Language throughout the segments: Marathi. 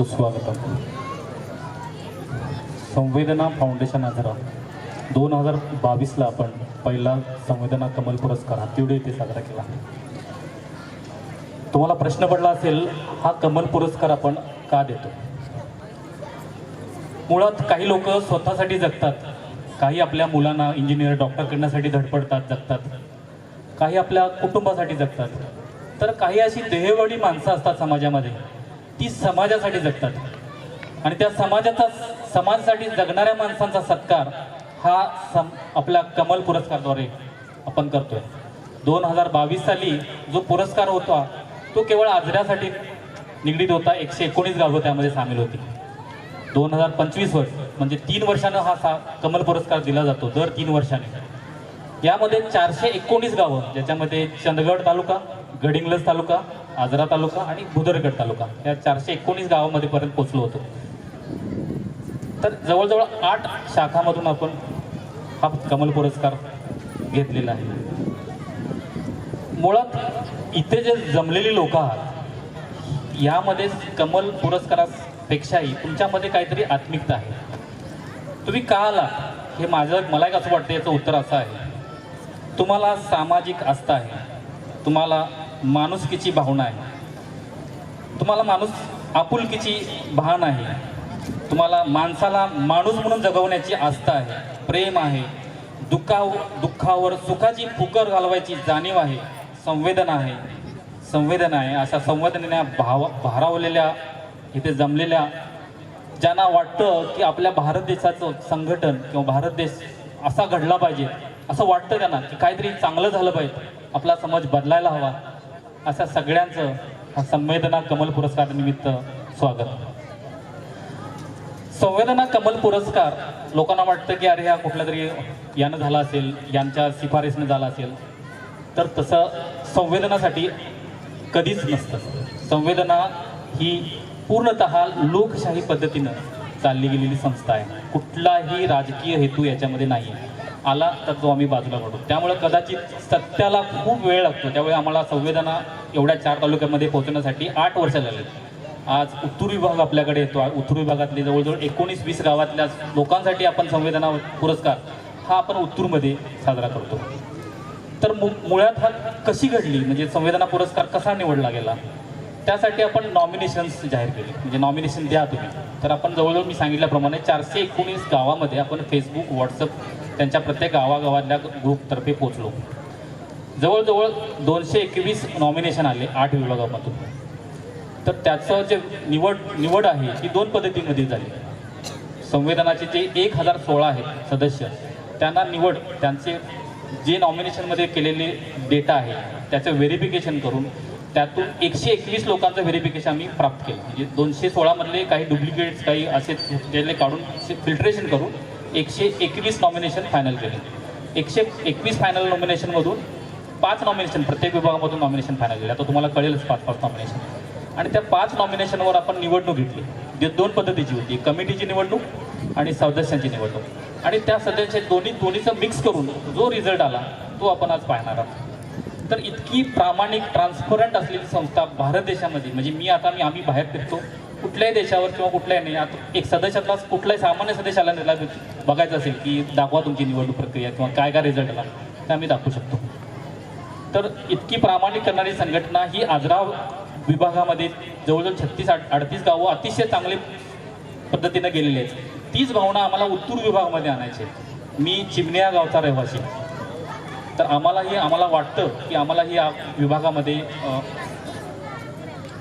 सुस्वागतम संवेदना फाउंडेशन आजरा. दोन हजार बावीसला आपण पहिला संवेदना कमल पुरस्कार हातिवडे येथे साजरा केला. तुम्हाला प्रश्न पडला असेल हा कमल पुरस्कार आपण का देतो? मुळात काही लोक स्वतःसाठी जगतात. काही आपल्या मुलांना इंजिनियर डॉक्टर करण्यासाठी धडपडतात जगतात. काही आपल्या कुटुंबासाठी जगतात. तर काही अशी देहवडी माणसं असतात समाजामध्ये. ती समाजासाठी जगतात. आणि त्या समाजाचा समाजासाठी जगणाऱ्या माणसांचा सत्कार हा सम आपल्या कमल पुरस्कारद्वारे आपण करतोय. दोन हजार बावीस साली जो पुरस्कार होता तो केवळ आजऱ्यासाठी निगडीत होता. एकशे एकोणीस गावं त्यामध्ये सामील होती. दोन हजार पंचवीस वर्ष म्हणजे तीन वर्षानं हा सा कमल पुरस्कार दिला जातो दर तीन वर्षाने. यामध्ये चारशे एकोणीस गावं ज्याच्यामध्ये चंदगड तालुका गडिंग्लज तालुका आजरा तालुका आणि भुदरगड तालुका या चारशे एकोणीस गावामध्ये पर्यंत होतो. तर जवळजवळ आठ शाखामधून आपण हा कमल पुरस्कार घेतलेला आहे. मुळात इथे जे जमलेले लोक आहात यामध्ये कमल पुरस्कारापेक्षाही तुमच्यामध्ये काहीतरी आत्मिकता आहे. तुम्ही का आला? हे माझं मला एक असं वाटतं याचं उत्तर असं आहे. तुम्हाला सामाजिक आस्था आहे. तुम्हाला माणुसकीची भावना आहे. तुम्हाला माणूस आपुलकीची भान आहे. तुम्हाला माणसाला माणूस म्हणून जगवण्याची आस्था आहे प्रेम आहे. दुःखाव दुःखावर सुखाची फुकर घालवायची जाणीव आहे संवेदना आहे. संवेदना आहे. अशा संवेदनेने भाव भारावलेल्या इथे जमलेल्या ज्यांना वाटतं की आपल्या भारत देशाचं संघटन किंवा भारत देश असा घडला पाहिजे असं वाटतं त्यांना की काहीतरी चांगलं झालं पाहिजे. आपला समाज बदलायला हवा. अशा सगळ्यांचं हा संवेदना कमल पुरस्कार निमित्त स्वागत. संवेदना कमल पुरस्कार लोकांना वाटतं की अरे हा कुठल्या तरी यानं झाला असेल यांच्या शिफारसीनं झाला असेल तर तसं संवेदनासाठी कधीच नसतं. संवेदना ही पूर्णत लोकशाही पद्धतीनं चालली गेलेली संस्था आहे. कुठलाही राजकीय हेतू याच्यामध्ये नाही आहे आला तर तो आम्ही बाजूला पडतो त्यामुळे कदाचित सत्याला खूप वेळ लागतो. त्यामुळे आम्हाला संवेदना एवढ्या चार तालुक्यामध्ये पोहोचण्यासाठी आठ वर्ष झाले आज उत्तर विभाग आपल्याकडे येतो. उत्तर विभागातले जवळजवळ एकोणीस वीस गावातल्या लोकांसाठी आपण संवेदना पुरस्कार हा आपण उत्तूरमध्ये साजरा करतो. तर मु मुळात हा कशी घडली? म्हणजे संवेदना पुरस्कार कसा निवडला गेला? त्यासाठी आपण नॉमिनेशन्स जाहीर केले. म्हणजे नॉमिनेशन द्या तुम्ही. तर आपण जवळजवळ मी सांगितल्याप्रमाणे चारशे एकोणीस गावामध्ये आपण फेसबुक व्हॉट्सअप त्यांच्या प्रत्येक गावागावातल्या ग्रुपतर्फे पोचलो जवळजवळ दोनशे एकवीस नॉमिनेशन आले आठ विभागामधून. तर त्याचं जे निवड निवड आहे ती दोन पद्धतीमध्ये झाली. संविधानाचे जे एक हजार सोळा आहेत सदस्य त्यांना निवड त्यांचे जे नॉमिनेशनमध्ये केलेले डेटा आहे त्याचं व्हेरिफिकेशन करून त्यातून एकशे एकवीस लोकांचं व्हेरिफिकेशन आम्ही प्राप्त केलं. म्हणजे दोनशे सोळामधले काही डुप्लिकेट्स काही असे ज्याले काढून फिल्ट्रेशन करून एकशे एकवीस नॉमिनेशन फायनल केले. एकशे एकवीस फायनल नॉमिनेशनमधून पाच नॉमिनेशन प्रत्येक विभागामधून नॉमिनेशन फायनल केले. आता तुम्हाला कळेलच पाच पाच नॉमिनेशन आणि त्या पाच नॉमिनेशनवर आपण निवडणूक घेतली. जे दोन पद्धतीची होती. कमिटीची निवडणूक आणि सदस्यांची निवडणूक. आणि त्या सदस्य दोन्ही दोन्हीचं मिक्स करून जो रिझल्ट आला तो आपण आज पाहणार आहोत. तर इतकी प्रामाणिक ट्रान्सपरंट असलेली संस्था भारत देशामध्ये म्हणजे मी आता मी आम्ही बाहेर फिरतो. कुठल्याही देशावर किंवा कुठल्याही नाही आता एक सदस्यातला कुठल्याही सामान्य सदस्याला त्याला बघायचं असेल की दाखवा तुमची निवडणूक प्रक्रिया किंवा काय काय रिझल्ट आला ते आम्ही दाखवू शकतो. तर इतकी प्रामाणिक करणारी संघटना ही आजरा विभागामध्ये जवळजवळ छत्तीस आठ अडतीस गावं अतिशय चांगली पद्धतीनं गेलेली आहेत. तीच भावना आम्हाला उत्तूर विभागामध्ये आणायची आहे. मी चिमण्या गावचा रहिवासी तर आम्हालाही आम्हाला वाटतं की आम्हालाही या विभागामध्ये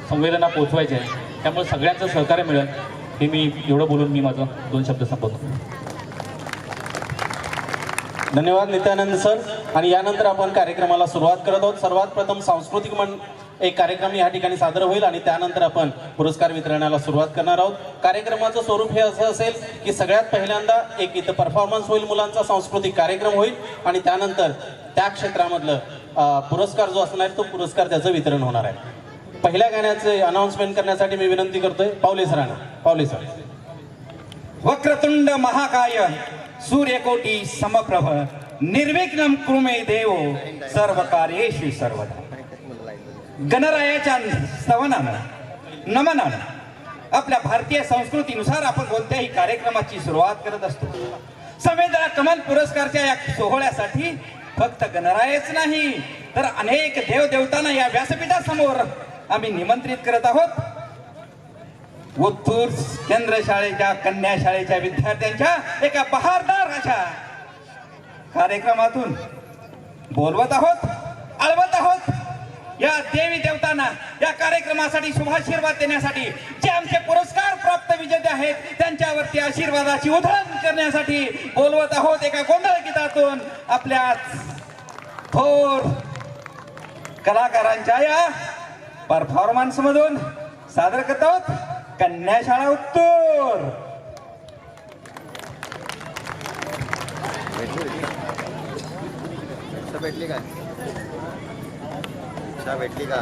संवेदना पोचवायची आहे त्यामुळे सगळ्यांचं सहकार्य मिळेल. हे मी एवढं बोलून मी माझं दोन शब्द संपवतो. धन्यवाद नित्यानंद सर. आणि यानंतर आपण कार्यक्रमाला सुरुवात करत आहोत. सर्वात प्रथम सांस्कृतिक मन एक कार्यक्रम या ठिकाणी सादर होईल आणि त्यानंतर आपण पुरस्कार वितरणाला सुरुवात करणार आहोत. कार्यक्रमाचं स्वरूप हे असं असेल की सगळ्यात पहिल्यांदा एक इथं परफॉर्मन्स होईल मुलांचा सांस्कृतिक कार्यक्रम होईल आणि त्यानंतर त्या क्षेत्रामधलं पुरस्कार जो असणार आहे तो पुरस्कार त्याचं वितरण होणार आहे. पहिल्या गाण्याचे अनाऊन्समेंट करण्यासाठी मी विनंती करतोय पावले सरांना पावले सर. वक्रतुंड महाकाय सूर्यकोटी समप्रभ निर्विघ्नम कृमे देव सर्व कार्येशी सर्वदा. गणरायाच्या स्तवनानं नमनानं आपल्या भारतीय संस्कृतीनुसार आपण कोणत्याही कार्यक्रमाची सुरुवात करत असतो. संवेदना कमल पुरस्कारच्या या सोहळ्यासाठी फक्त गणरायच नाही तर अनेक देवदेवतांना या व्यासपीठासमोर आम्ही निमंत्रित करत आहोत. उत्तूर केंद्र शाळेच्या कन्या शाळेच्या विद्यार्थ्यांच्या एका बहारदार अशा कार्यक्रमातून बोलवत आहोत आळवत आहोत. या देवी देवतांना या कार्यक्रमासाठी शुभाशीर्वाद देण्यासाठी जे आमचे पुरस्कार प्राप्त विजेते आहेत त्यांच्यावरती आशीर्वादाची उधळण करण्यासाठी बोलवत आहोत एका गोंधळ गीतातून आपल्या थोर कलाकारांच्या या परफॉर्मन्स मधून सादर करत आहोत कन्या शाळा उत्तूर भेटली का? भेटली का?